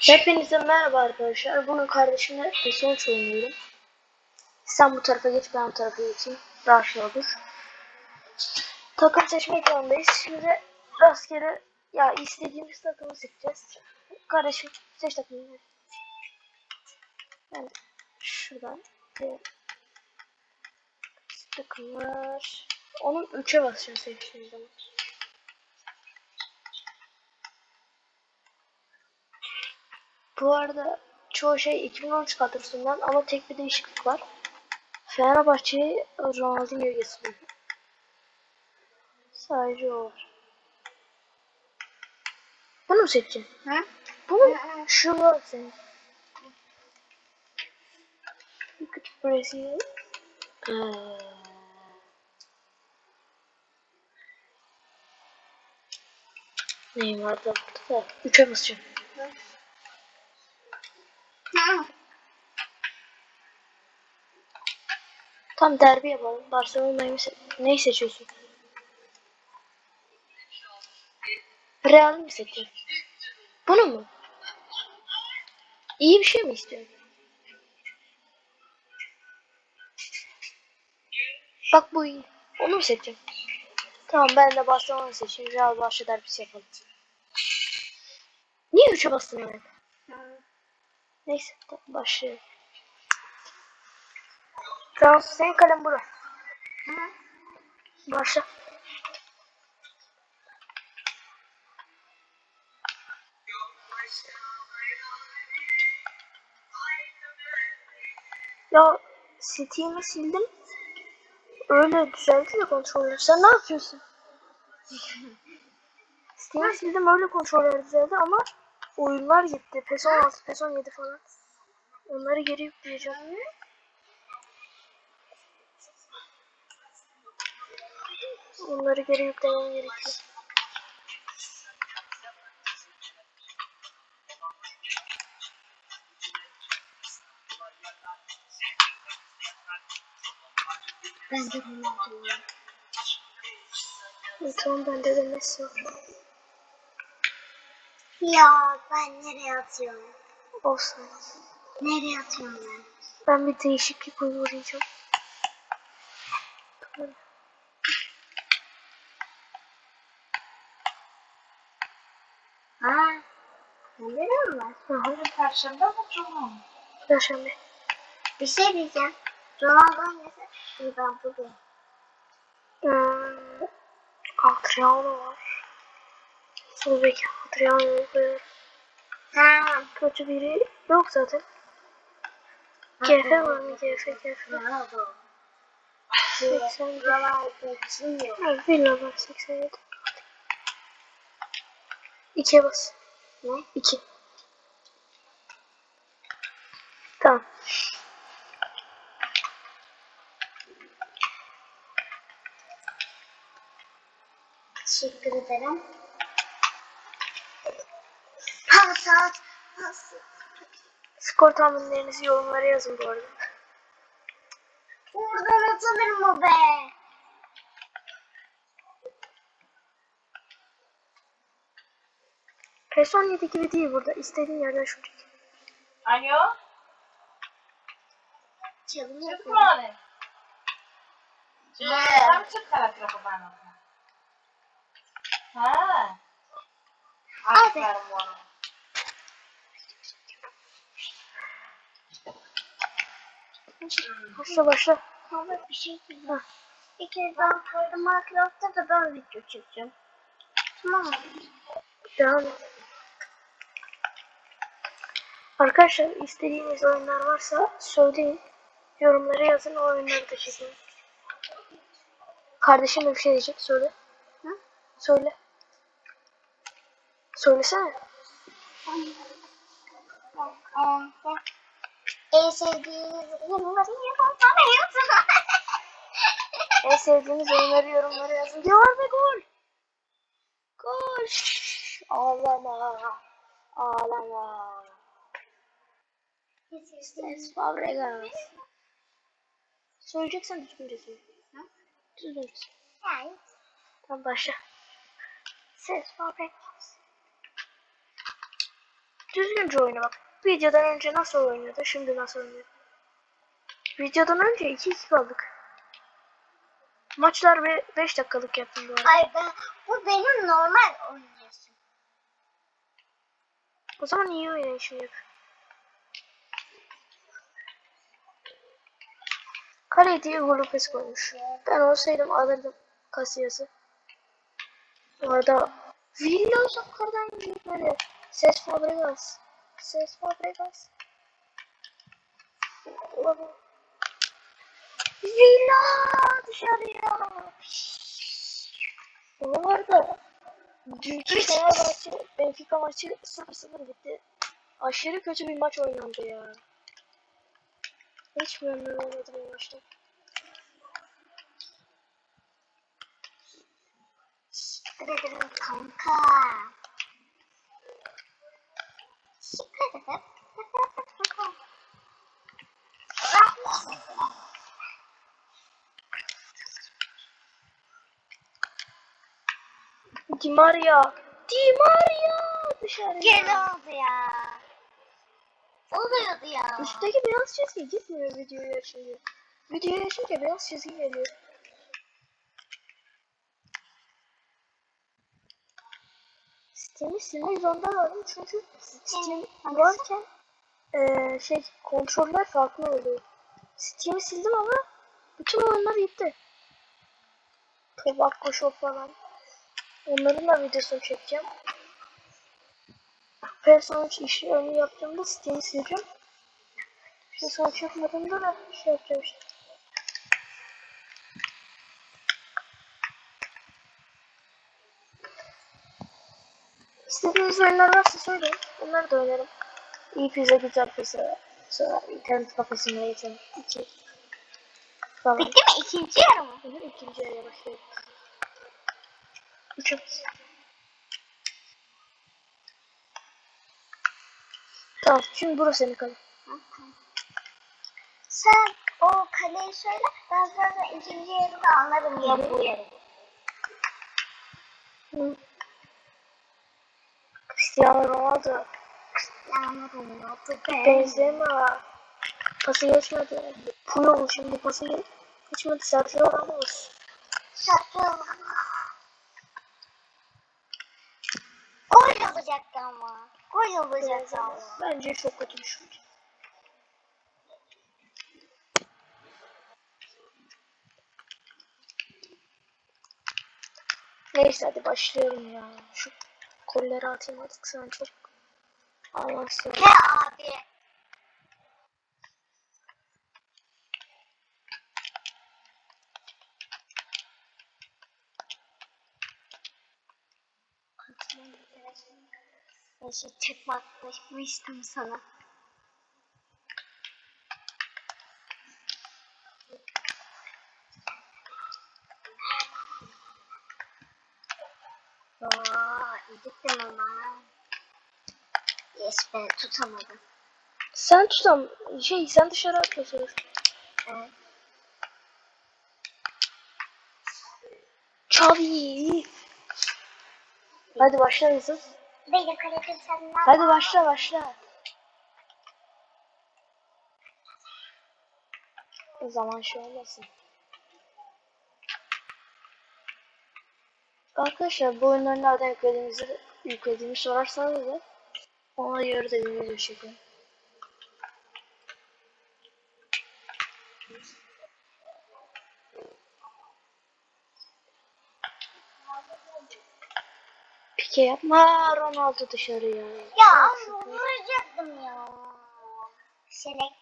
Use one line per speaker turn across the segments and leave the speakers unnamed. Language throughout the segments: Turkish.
Hepinize merhaba arkadaşlar. Bunun kardeşimle sonuç oynuyorum. Sen bu tarafa geç, ben bu tarafa geçeyim. Daha şey olur. Takım seçme ekranındayız. Şimdi rastgele ya istediğimiz takımı seçeceğiz. Kardeşim seç takımını. Ben şuradan bir takımlar. Onun 3'e basacağım seçtiğim zaman. Bu arada çoğu şey 2013 kadrosundan ama tek bir değişiklik var. Fenerbahçe'yi Ronaldinho getiriyor. Sadece o var. Bunu mu seçeceksin?
Hı?
Bunu mu? Şu var senin. Küçük burası. Ee, Neyim vardı burada da? Üçe basacağım. Tam derbi yapalım. Barcelona'yı se- neyi seçiyorsun? Real mi seçiyorsun? Bunu mu? İyi bir şey mi istiyorsun? Bak bu iyi. Onu mu seçeceğim? Tamam ben de Barcelona seçeyim. Real Barça derbisi yapalım. Niye 3'e bastın hemen? Neyse başlayalım. Tamam senin kalem bura. Başla. Ya Steam'i sildim. Öyle düzeldi de kontrolü. Sen ne yapıyorsun? Steam'i sildim öyle kontroller düzeldi ama oyunlar gitti. PES 16, PES 17 falan. Onları geri yükleyeceğim. Onları geri yüklemem gerekiyor.
Ben de bunu yapıyorum.
İyi, Tamam bende de Messi var.
Ya ben nereye atıyorum?
Olsun.
Nereye atıyorum ben?
Ben bir değişiklik uygulayacağım.
Ha? Mi var?
Hı.
Perşembe mi Cuma
Perşembe.
Bir şey diyeceğim. Ronaldo hangisi? İyi ben bugün.
Hmm, Adriano var. Sol bek Adriano'yu koyuyorum. Kötü biri yok zaten. GF var mı? GF, GF.
Ronaldo.
80.
Ronaldo kim yok?
Ha, Villa var 87. İkiye bas.
Ne?
İki. Tamam.
Teşekkür ederim. Pas at. Pas.
Skor tahminlerinizi yorumlara yazın bu arada.
Buradan atılır mı be?
PES 17 gibi değil burada. İstediğin yerden şut çek.
Alo?
Çalınıyor.
Çık mı Tam çık karakter bana. Ha. Aferin bana.
Başla başla.
Ama bir şey diyeceğim. Bir kere ben koydum Minecraft'ta da ben video çekeceğim. Tamam mı?
Devam. Arkadaşlar istediğiniz oyunlar varsa söyleyin. Yorumlara yazın o oyunları da çekin. Kardeşim de bir şey diyecek. Söyle.
Hı?
Söyle. Söylesene.
En sevdiğiniz yorumları yorumlara yazın.
En sevdiğiniz oyunları yorumlara yazın. Diyorlar ve gol. Gol. Ağlama. Ağlama. Ses Fabregas. Söyleyeceksen düzgünce söyle.
Hı?
Düzgünce söyle.
Yani
Tamam başla. Ses Fabregas. Düzgünce oyna bak. Videodan önce nasıl oynuyordu, şimdi nasıl oynuyor. Videodan önce 2-2 kaldık. Maçlar 5 dakikalık yaptım bu arada.
Ay ben bu benim normal oynayışım.
O zaman iyi oynayışım yap. Kaleye Diego Lopez koymuş. Ben olsaydım alırdım Casillas'ı. Bu arada Villa Sokkar'dan gitmedi. Ses Fabregas. Ses Fabregas. Villa dışarıya. Bu arada dünkü Fenerbahçe Benfica maçı 0-0 bitti. Aşırı kötü bir maç oynandı ya. Hiç memnun olmadım bu maçta.
Kanka.
Di Maria. Di Maria dışarıya.
Gel oldu ya. Oluyordu ya.
Üstteki beyaz çizgi gitmiyor videoyu açınca. Videoyu açınca beyaz çizgi geliyor. Steam'i silmek zorunda kaldım çünkü Steam varken eee şey kontroller farklı oluyor. Steam'i sildim ama bütün oyunlar gitti. Tobacco Shop falan. Onların da videosunu çekeceğim. PS13 işlerini yaptığımda Steam'i sileceğim. PS13 yapmadığımda da şey yapacağım işte. İstediğiniz oyunlar varsa söyleyin. Onları da oynarım. İyi pizza, güzel pizza. Sonra internet kafesine yeterim. İki. Falan.
Bitti mi ikinci yarı mı?
Hı İkinci aya başlayalım. Üç at. Tamam, şimdi burası senin kalın.
Sen o kaleyi söyle. Ben sonra ikinci da anlarım ya bu yarı.
Cristiano Ronaldo.
Bu ben.
Benzema. Pası geçmedi. Puyol şimdi pası geç. Geçmedi. Sergio Ramos.
Şapkalı. Gol olacaktı ama. Gol olacaktı ama.
Bence çok kötü bir şut. Neyse hadi başlayalım ya. Şu kolleri atayım artık sen çok anlarsın.
He abi. Neyse çekme atmıştım sana. Aa, gittim ama. Yes ben tutamadım.
Sen tutam şey sen dışarı atmasın.
Evet.
Çavi. Hadi başla Yusuf. Hadi başla başla. O zaman şey olmasın. Arkadaşlar bu oyunları nereden yüklediğinizi yüklediğimi sorarsanız da ona göre de bir video çekin. Pike yapma Ronaldo dışarıya.
Ya ama vuracaktım ya. Selek.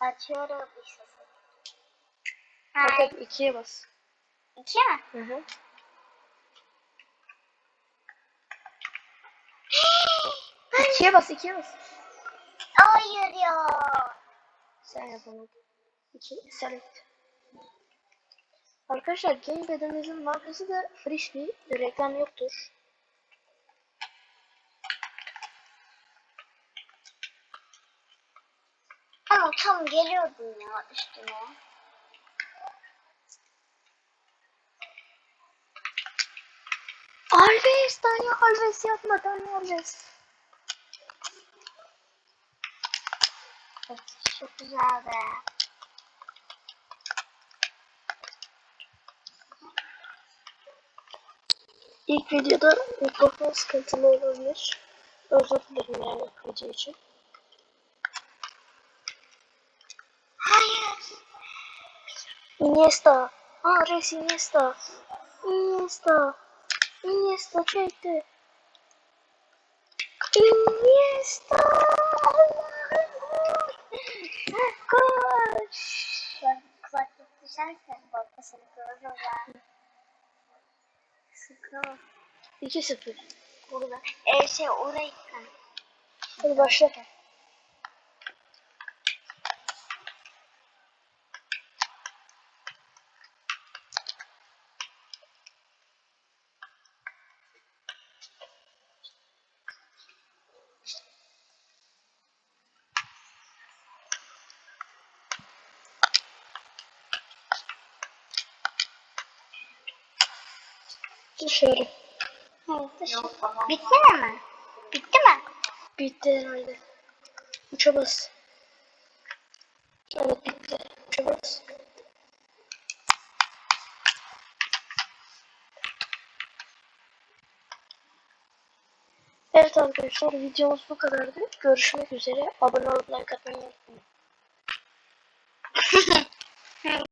Açıyorum bir sesi.
Bak ikiye bas.
İki mi?
Hı hı. İkiye bas, ikiye bas.
Hayır ya.
Sen yapamadın. İki, select. Arkadaşlar Gamepad'imizin markası da Frisbee. Reklam yoktur.
Ama tam geliyordum ya üstüne.
Alves, Dani Alves yapma Dani Alves.
Çok güzel be.
İlk videoda mikrofon sıkıntılı olabilir. Özür dilerim yani video için.
Hayır.
Iniesta. Aa Res Iniesta. Iniesta. Iniesta çekti. Iniesta.
Koş. Ben kulaklık düşerse babasını görürüm ben. Sıkı.
2-0.
Burada. Ee, şey orayı. Ha.
Hadi başla. Dışarı.
Hı, dışarı.
Yok tamam.
Bitti mi? Bitti mi?
Bitti herhalde. Uça bas. Evet bitti. Uça bas. Evet arkadaşlar videomuz bu kadardı. Görüşmek üzere. Abone olup like atmayı unutmayın.